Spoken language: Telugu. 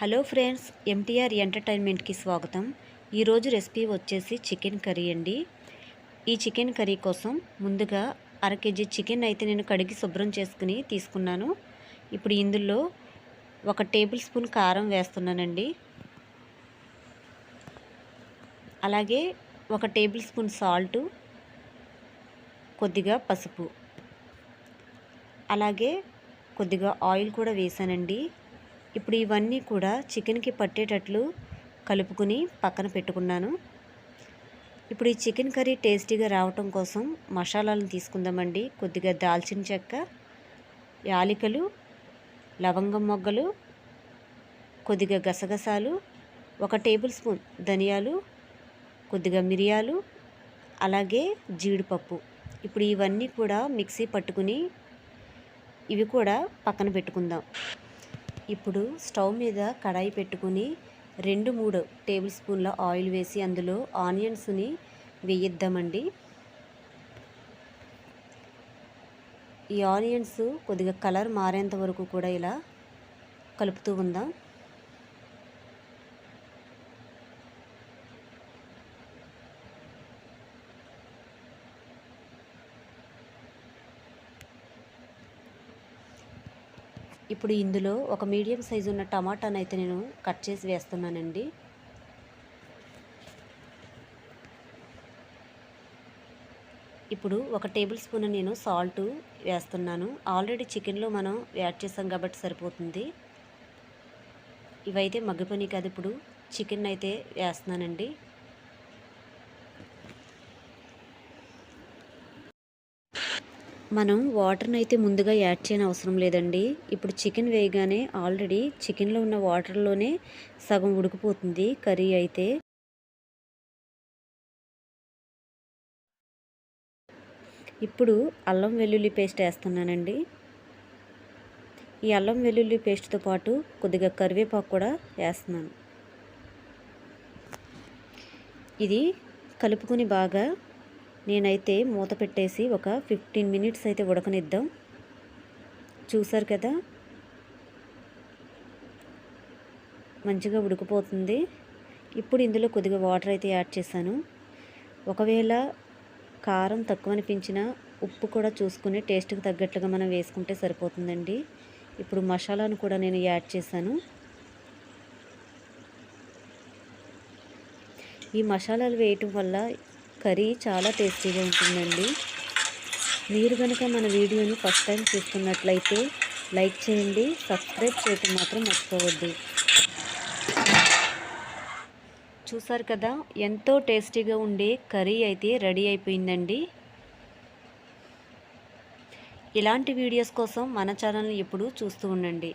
హలో ఫ్రెండ్స్ ఎంటీఆర్ ఎంటర్టైన్మెంట్కి స్వాగతం. ఈరోజు రెసిపీ వచ్చేసి చికెన్ కర్రీ అండి. ఈ చికెన్ కర్రీ కోసం ముందుగా అర కేజీ చికెన్ అయితే నేను కడిగి శుభ్రం చేసుకుని తీసుకున్నాను. ఇప్పుడు ఇందులో ఒక టేబుల్ స్పూన్ కారం వేస్తున్నానండి. అలాగే ఒక టేబుల్ స్పూన్ సాల్టు కొద్దిగా పసుపు. అలాగే కొద్దిగా ఆయిల్ కూడా వేసానండి ఇప్పుడు ఇవన్నీ కూడా చికెన్కి పట్టేటట్లు కలుపుకుని పక్కన పెట్టుకున్నాను. ఇప్పుడు ఈ చికెన్ కర్రీ టేస్టీగా రావటం కోసం మసాలాలను తీసుకుందామండి. కొద్దిగా దాల్చిన చెక్క యాలికలు లవంగం మొగ్గలు కొద్దిగా గసగసాలు ఒక టేబుల్ స్పూన్ ధనియాలు కొద్దిగా మిరియాలు అలాగే జీడిపప్పు. ఇప్పుడు ఇవన్నీ కూడా మిక్సీ పట్టుకుని ఇవి కూడా పక్కన పెట్టుకుందాం. ఇప్పుడు స్టవ్ మీద కడాయి పెట్టుకుని రెండు మూడు టేబుల్ స్పూన్ల ఆయిల్ వేసి అందులో ఆనియన్స్ని వేయిద్దామండి. ఈ ఆనియన్స్ కొద్దిగా కలర్ మారేంత వరకు కూడా ఇలా కలుపుతూ ఉందాం. ఇప్పుడు ఇందులో ఒక మీడియం సైజు ఉన్న టమాటాను అయితే నేను కట్ చేసి వేస్తున్నానండి. ఇప్పుడు ఒక టేబుల్ స్పూన్ నేను సాల్ట్ వేస్తున్నాను. ఆల్రెడీ చికెన్లో మనం యాడ్ చేసాం కాబట్టి సరిపోతుంది. ఇవైతే మగ్గిపోయి కాదు ఇప్పుడు. చికెన్ అయితే వేస్తున్నానండి. మనం వాటర్ని అయితే ముందుగా యాడ్ చేయని అవసరం లేదండి. ఇప్పుడు చికెన్ వేయగానే ఆల్రెడీ చికెన్లో ఉన్న వాటర్లోనే సగం ఉడికిపోతుంది కర్రీ అయితే. ఇప్పుడు అల్లం వెల్లుల్లి పేస్ట్ వేస్తున్నానండి. ఈ అల్లం వెల్లుల్లి పేస్ట్తో పాటు కొద్దిగా కరివేపాకు కూడా వేస్తున్నాను. ఇది కలుపుకొని బాగా నేనైతే మూత పెట్టేసి ఒక ఫిఫ్టీన్ మినిట్స్ అయితే ఉడకనిద్దాం. చూసారు కదా? మంచిగా ఉడికిపోతుంది. ఇప్పుడు ఇందులో కొద్దిగా వాటర్ అయితే యాడ్ చేశాను. ఒకవేళ కారం తక్కువ అనిపించిన ఉప్పు కూడా చూసుకుని టేస్ట్కి తగ్గట్లుగా మనం వేసుకుంటే సరిపోతుందండి. ఇప్పుడు మసాలాను కూడా నేను యాడ్ చేశాను. ఈ మసాలాలు వేయటం వల్ల కర్రీ చాలా టేస్టీగా ఉంటుందండి. మీరు కనుక మన వీడియోని ఫస్ట్ టైం చూస్తున్నట్లయితే లైక్ చేయండి సబ్స్క్రైబ్ చేయటం మాత్రం మర్చిపోవద్దు. చూసారు కదా ఎంతో టేస్టీగా ఉండే కర్రీ అయితే రెడీ అయిపోయిందండి. ఇలాంటి వీడియోస్ కోసం మన ఛానల్ని ఎప్పుడు చూస్తూ ఉండండి.